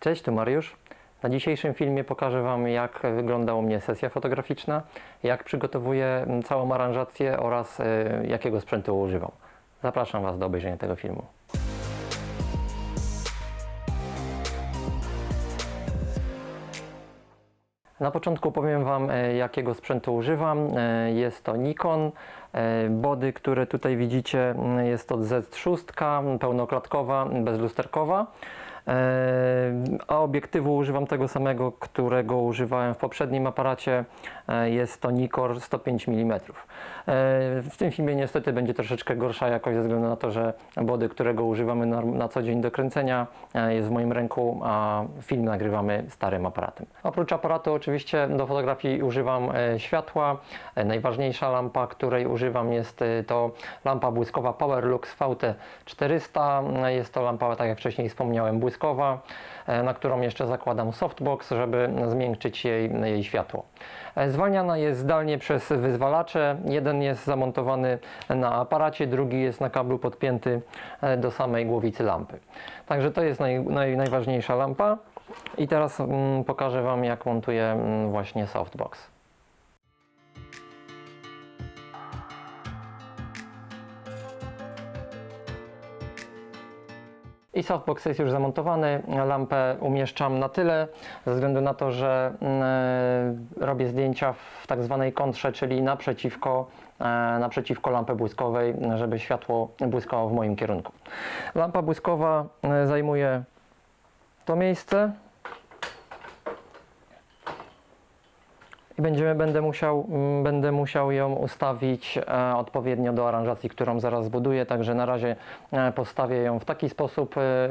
Cześć, tu Mariusz. Na dzisiejszym filmie pokażę Wam, jak wygląda u mnie sesja fotograficzna, jak przygotowuję całą aranżację oraz y, jakiego sprzętu używam. Zapraszam Was do obejrzenia tego filmu. Na początku powiem Wam, e, jakiego sprzętu używam. E, Jest to Nikon. E, Body, które tutaj widzicie, jest to Z6, pełnoklatkowa, bezlusterkowa. E, A obiektywu używam tego samego, którego używałem w poprzednim aparacie. E, Jest to Nikon 105 mm. E, W tym filmie niestety będzie troszeczkę gorsza jakość ze względu na to, że body, którego używamy na, na co dzień do kręcenia jest w moim ręku, a film nagrywamy starym aparatem. Oprócz aparatu oczywiście do fotografii używam światła. Najważniejsza lampa, której używam jest to lampa błyskowa PowerLux VT400. E, Jest to lampa, tak jak wcześniej wspomniałem, błyskowa, e, na którą jeszcze zakładam softbox, żeby zmiękczyć jej, jej światło. E, Zwalniana jest zdalnie przez wyzwalacze. Jeden jest zamontowany na aparacie, drugi jest na kablu podpięty e, do samej głowicy lampy. Także to jest naj, naj, najważniejsza lampa. I teraz mm, pokażę Wam, jak montuję mm, właśnie softbox. I softbox jest już zamontowany. Lampę umieszczam na tyle, ze względu na to, że mm, e, robię zdjęcia w tak zwanej kontrze, czyli naprzeciwko, e, naprzeciwko lampy błyskowej, żeby światło błyskało w moim kierunku. Lampa błyskowa e, zajmuje to miejsce. I będziemy, będę, musiał, mm, będę musiał ją ustawić e, odpowiednio do aranżacji, którą zaraz zbuduję, także na razie e, postawię ją w taki sposób, e,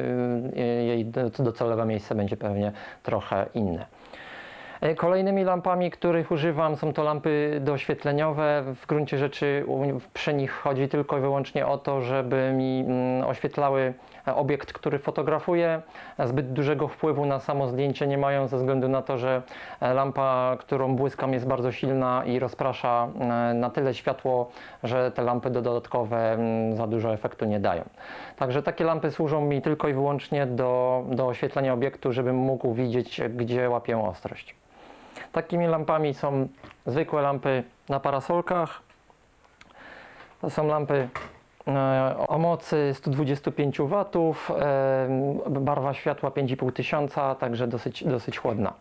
jej do- docelowe miejsce będzie pewnie trochę inne. Kolejnymi lampami, których używam, są to lampy doświetleniowe. W gruncie rzeczy przy nich chodzi tylko i wyłącznie o to, żeby mi mm, oświetlały obiekt, który fotografuję. Zbyt dużego wpływu na samo zdjęcie nie mają, ze względu na to, że e, lampa, którą błyskam, jest bardzo silna i rozprasza e, na tyle światło, że te lampy dodatkowe za dużo efektu nie dają. Także takie lampy służą mi tylko i wyłącznie do, do oświetlenia obiektu, żebym mógł widzieć, gdzie łapię ostrość. Takimi lampami są zwykłe lampy na parasolkach. To są lampy o mocy 125 W, e, barwa światła 5500, tysiąca, także dosyć, dosyć chłodna.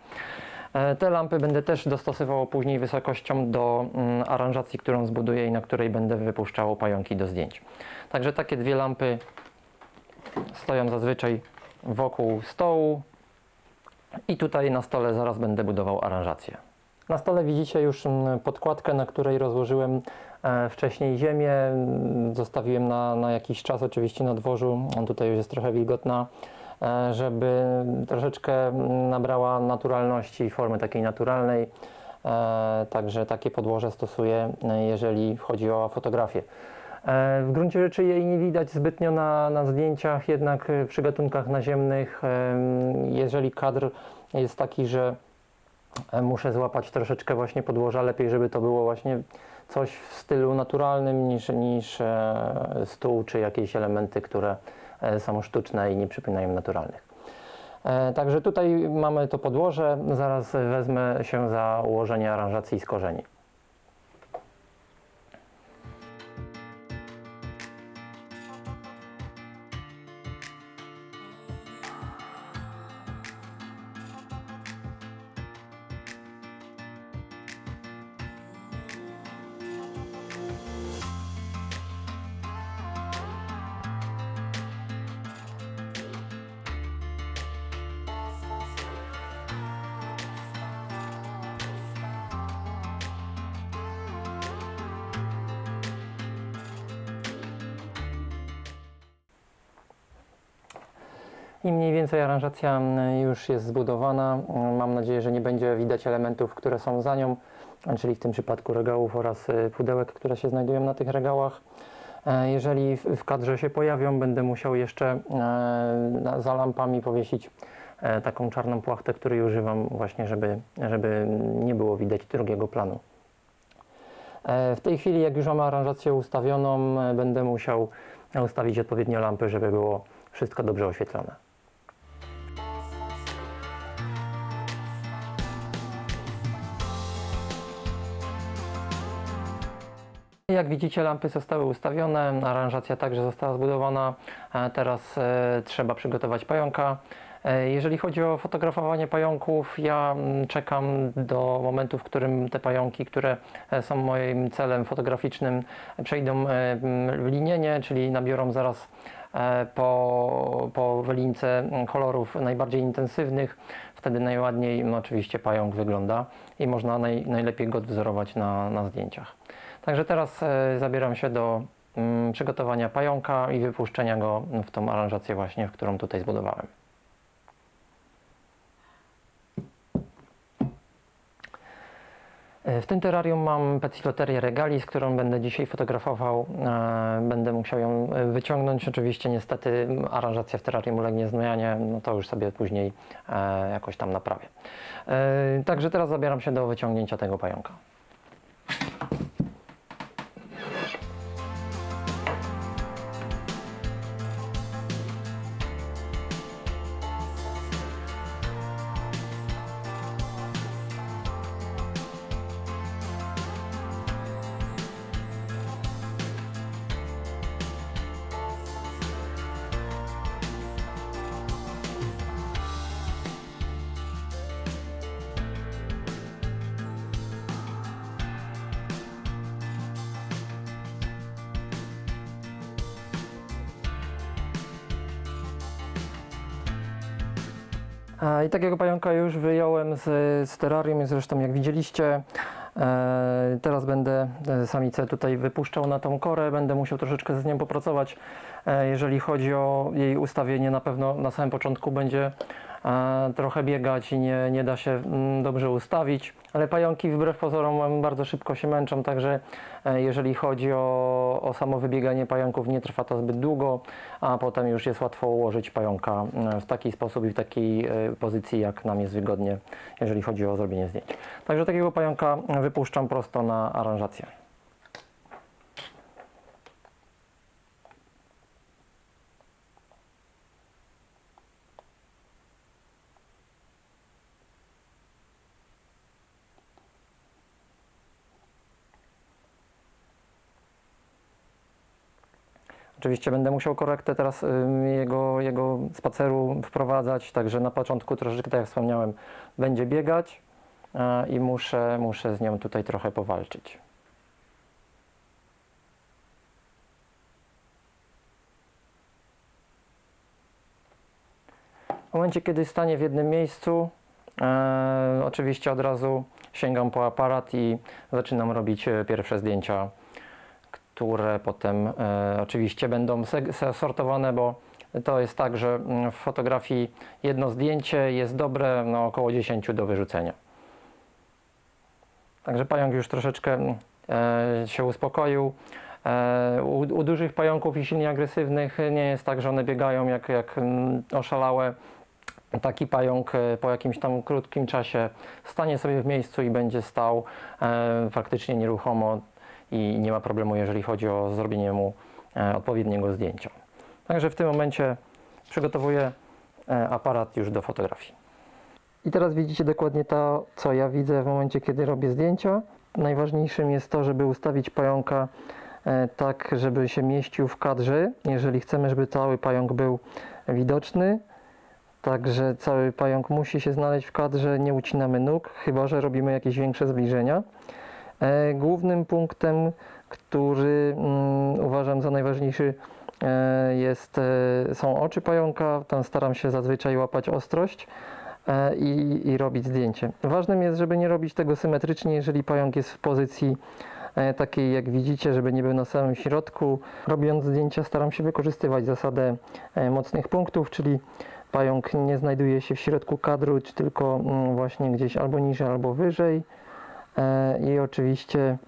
E, Te lampy będę też dostosował później wysokością do mm, aranżacji, którą zbuduję i na której będę wypuszczał pająki do zdjęć. Także takie dwie lampy stoją zazwyczaj wokół stołu. I tutaj na stole zaraz będę budował aranżację. Na stole widzicie już mm, podkładkę, na której rozłożyłem e, wcześniej ziemię. Mm, Zostawiłem na, na jakiś czas oczywiście na dworzu. On tutaj już jest trochę wilgotna, e, żeby troszeczkę mm, nabrała naturalności i formy takiej naturalnej. E, Także takie podłoże stosuję, jeżeli chodzi o fotografię. W gruncie rzeczy jej nie widać zbytnio na, na zdjęciach, jednak przy gatunkach naziemnych, em, jeżeli kadr jest taki, że muszę złapać troszeczkę właśnie podłoża, lepiej żeby to było właśnie coś w stylu naturalnym niż, niż e, stół czy jakieś elementy, które e, są sztuczne i nie przypominają naturalnych. E, Także tutaj mamy to podłoże, zaraz wezmę się za ułożenie aranżacji z korzeni. I mniej więcej aranżacja mm, już jest zbudowana. Mm, Mam nadzieję, że nie będzie widać elementów, które są za nią, czyli w tym przypadku regałów oraz y, pudełek, które się znajdują na tych regałach. E, Jeżeli w kadrze się pojawią, będę musiał jeszcze e, za lampami powiesić e, taką czarną płachtę, której używam właśnie, żeby, żeby nie było widać drugiego planu. W tej chwili, jak już mam aranżację ustawioną, będę musiał ustawić odpowiednio lampy, żeby było wszystko dobrze oświetlone. Jak widzicie, lampy zostały ustawione, aranżacja także została zbudowana. E, Teraz e, trzeba przygotować pająka. E, Jeżeli chodzi o fotografowanie pająków, ja mm, czekam do momentu, w którym te pająki, które są moim celem fotograficznym, przejdą w linienie, czyli nabiorą zaraz po, po wylince mm, kolorów najbardziej intensywnych. Wtedy najładniej no, oczywiście pająk wygląda i można naj, najlepiej go odwzorować na, na zdjęciach. Także teraz e, zabieram się do mm, przygotowania pająka i wypuszczenia go w tą aranżację właśnie, w którą tutaj zbudowałem. E, W tym terrarium mam Peciloterię regalis, którą będę dzisiaj fotografował. E, Będę musiał ją wyciągnąć. Oczywiście niestety aranżacja w terrarium ulegnie zmianie, no to już sobie później jakoś tam naprawię. Także teraz zabieram się do wyciągnięcia tego pająka. I takiego pająka już wyjąłem z, z terrarium, zresztą jak widzieliście. E, teraz będę e, samicę tutaj wypuszczał na tą korę, będę musiał troszeczkę z nią popracować. E, jeżeli chodzi o jej ustawienie, na pewno na samym początku będzie e, trochę biegać i nie, nie da się mm, dobrze ustawić, ale pająki wbrew pozorom bardzo szybko się męczą, także e, jeżeli chodzi o, o samo wybieganie pająków, nie trwa to zbyt długo, a potem już jest łatwo ułożyć pająka e, w taki sposób i w takiej e, pozycji, jak nam jest wygodnie, jeżeli chodzi o zrobienie zdjęć. Także takiego pająka wypuszczam prosto na aranżację. Oczywiście będę musiał korektę teraz jego, jego spaceru wprowadzać, także na początku troszeczkę, tak jak wspomniałem, będzie biegać e, i muszę, muszę z nią tutaj trochę powalczyć. W momencie, kiedy stanie w jednym miejscu, e, oczywiście od razu sięgam po aparat i zaczynam robić e, pierwsze zdjęcia które potem e, oczywiście będą sortowane, bo to jest tak, że mm, w fotografii jedno zdjęcie jest dobre, no około 10 do wyrzucenia. Także pająk już troszeczkę mm, e, się uspokoił. E, u, u dużych pająków i silnie agresywnych nie jest tak, że one biegają jak, jak mm, oszalałe. Taki pająk po jakimś tam krótkim czasie stanie sobie w miejscu i będzie stał faktycznie nieruchomo i nie ma problemu, jeżeli chodzi o zrobienie mu e, odpowiedniego zdjęcia. Także w tym momencie przygotowuję e, aparat już do fotografii. I teraz widzicie dokładnie to, co ja widzę w momencie, kiedy robię zdjęcia. Najważniejszym jest to, żeby ustawić pająka e, tak, żeby się mieścił w kadrze. Jeżeli chcemy, żeby cały pająk był widoczny, także cały pająk musi się znaleźć w kadrze, nie ucinamy nóg, chyba że robimy jakieś większe zbliżenia. E, Głównym punktem, który mm, uważam za najważniejszy, e, jest, e, są oczy pająka. Tam staram się zazwyczaj łapać ostrość i, i robić zdjęcie. Ważnym jest, żeby nie robić tego symetrycznie, jeżeli pająk jest w pozycji takiej jak widzicie, żeby nie był na samym środku. Robiąc zdjęcia staram się wykorzystywać zasadę mocnych punktów, czyli pająk nie znajduje się w środku kadru, czy tylko mm, właśnie gdzieś albo niżej, albo wyżej. E, I oczywiście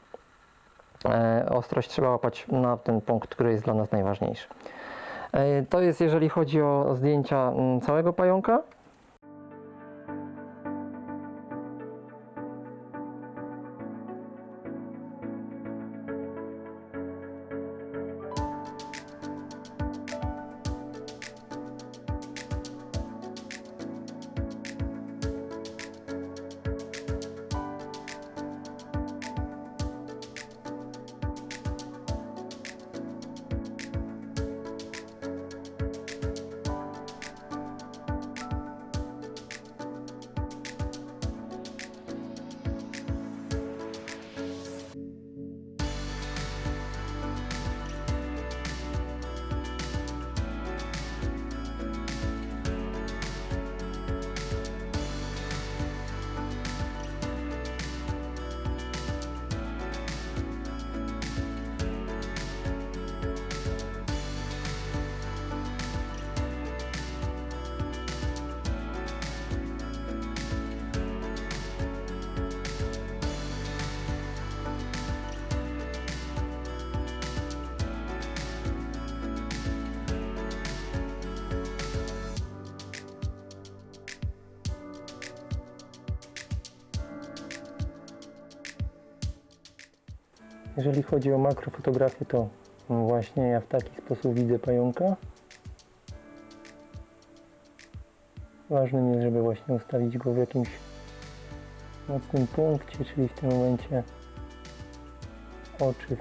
e, ostrość trzeba łapać na ten punkt, który jest dla nas najważniejszy. E, To jest jeżeli chodzi o zdjęcia mm, całego pająka. Jeżeli chodzi o makrofotografię, to właśnie ja w taki sposób widzę pająka. Ważnym jest, żeby właśnie ustawić go w jakimś mocnym punkcie, czyli w tym momencie oczy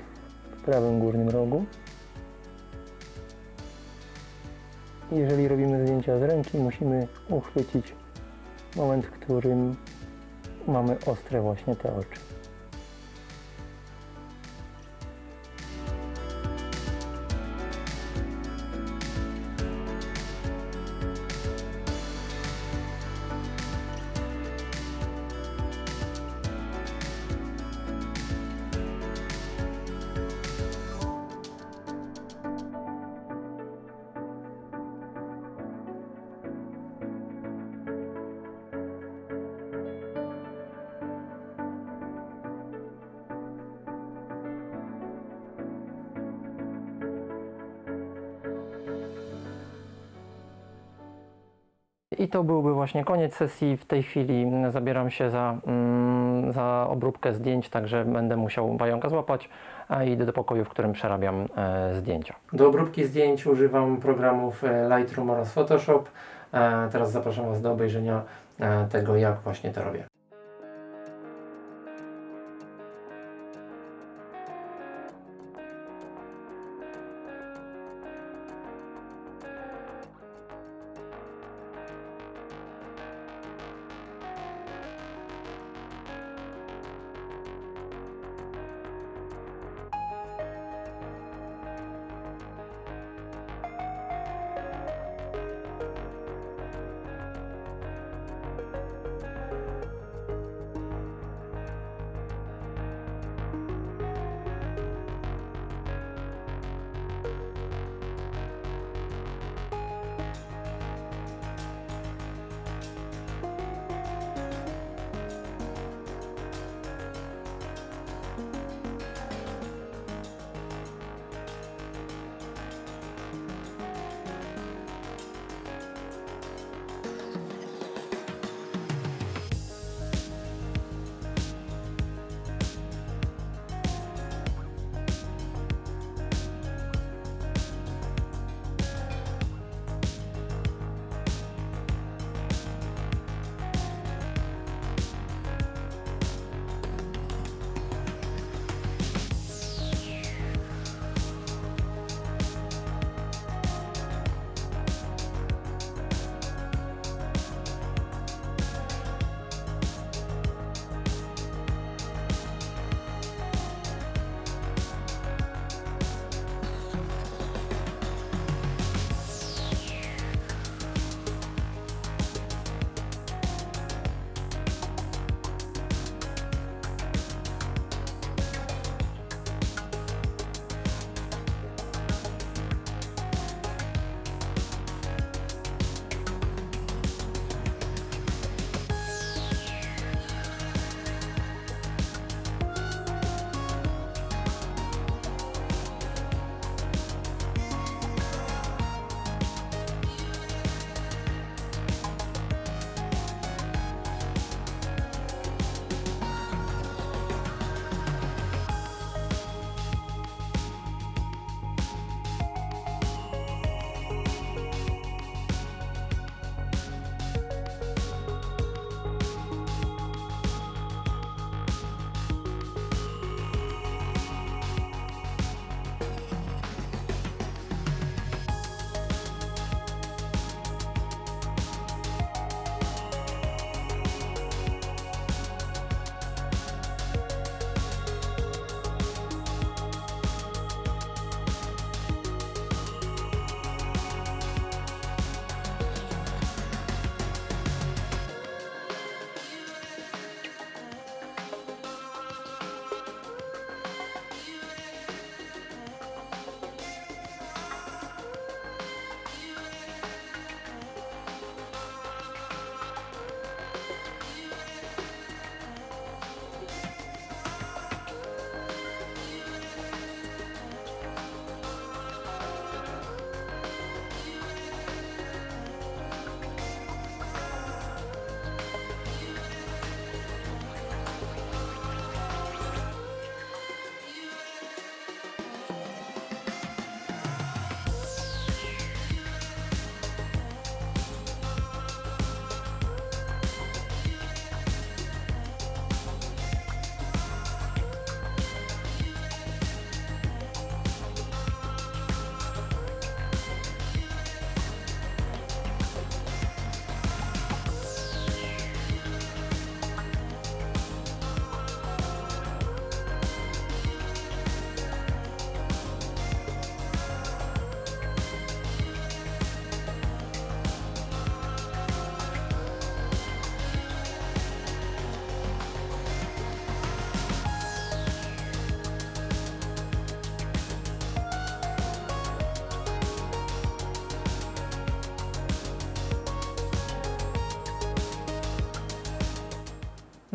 w prawym górnym rogu. Jeżeli robimy zdjęcia z ręki, musimy uchwycić moment, w którym mamy ostre właśnie te oczy. I to byłby właśnie koniec sesji. W tej chwili zabieram się za, mm, za obróbkę zdjęć, także będę musiał pająka złapać a idę do pokoju, w którym przerabiam e, zdjęcia. Do obróbki zdjęć używam programów e, Lightroom oraz Photoshop. E, teraz zapraszam Was do obejrzenia tego, jak właśnie to robię.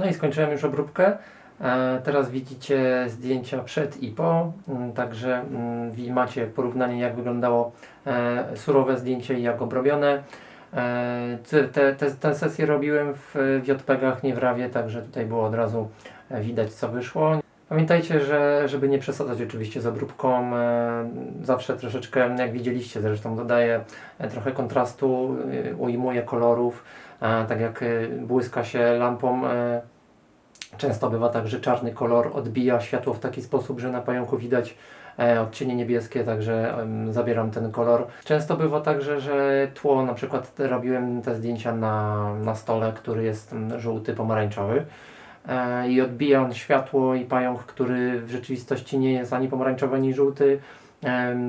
No i skończyłem już obróbkę. E, Teraz widzicie zdjęcia przed i po, mm, także mm, macie porównanie jak wyglądało e, surowe zdjęcie i jak obrobione. E, Te, te, te, sesje robiłem w w JPEGach, nie w RAWie, także tutaj było od razu widać co wyszło. Pamiętajcie, że żeby nie przesadzać oczywiście z obróbką, zawsze troszeczkę, jak widzieliście zresztą, dodaję trochę kontrastu, ujmuję kolorów, tak jak błyska się lampą. Często bywa tak, że czarny kolor odbija światło w taki sposób, że na pająku widać e, odcienie niebieskie, także zabieram ten kolor. Często bywa tak, że, tło, na przykład robiłem te zdjęcia na, na stole, który jest mm, żółty, pomarańczowy e, i odbija on światło i pająk, który w rzeczywistości nie jest ani pomarańczowy, ani żółty,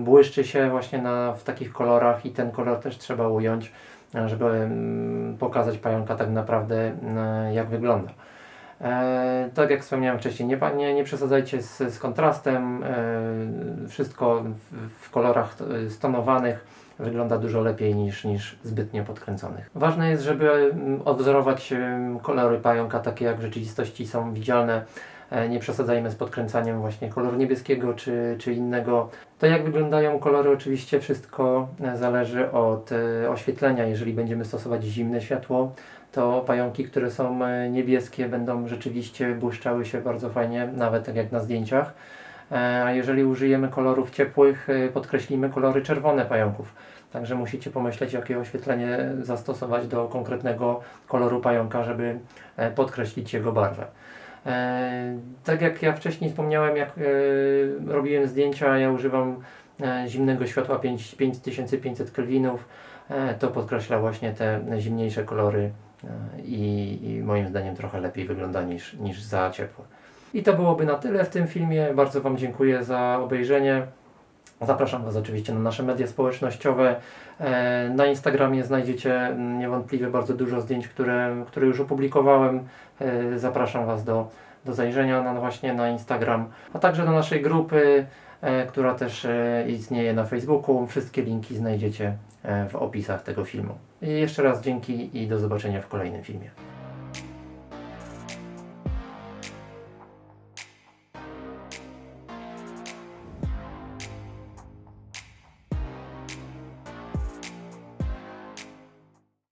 błyszczy się właśnie na, w takich kolorach i ten kolor też trzeba ująć, e, żeby em, pokazać pająka tak naprawdę jak wygląda. E, tak jak wspomniałem wcześniej, nie, nie, nie przesadzajcie z, z kontrastem. E, wszystko w, w kolorach stonowanych wygląda dużo lepiej niż, niż zbytnio podkręconych. Ważne jest, żeby mm, odwzorować kolory pająka takie jak w rzeczywistości są widzialne. E, Nie przesadzajmy z podkręcaniem właśnie koloru niebieskiego czy, czy innego. To jak wyglądają kolory oczywiście wszystko e, zależy od e, oświetlenia. Jeżeli będziemy stosować zimne światło, to pająki, które są e, niebieskie, będą rzeczywiście błyszczały się bardzo fajnie, nawet tak jak na zdjęciach. E, A jeżeli użyjemy kolorów ciepłych, e, podkreślimy kolory czerwone pająków. Także musicie pomyśleć, jakie oświetlenie zastosować do konkretnego koloru pająka, żeby podkreślić jego barwę. Tak jak ja wcześniej wspomniałem, jak robiłem zdjęcia, ja używam zimnego światła 5 5500 kelwinów. To podkreśla właśnie te zimniejsze kolory i, i moim zdaniem trochę lepiej wygląda niż, niż za ciepłe. I to byłoby na tyle w tym filmie. Bardzo Wam dziękuję za obejrzenie. Zapraszam Was oczywiście na nasze media społecznościowe. E, Na Instagramie znajdziecie niewątpliwie bardzo dużo zdjęć, które, które już opublikowałem. E, Zapraszam Was do, do zajrzenia na, właśnie na Instagram, a także do naszej grupy, e, która też istnieje na Facebooku. Wszystkie linki znajdziecie w opisach tego filmu. I jeszcze raz dzięki i do zobaczenia w kolejnym filmie.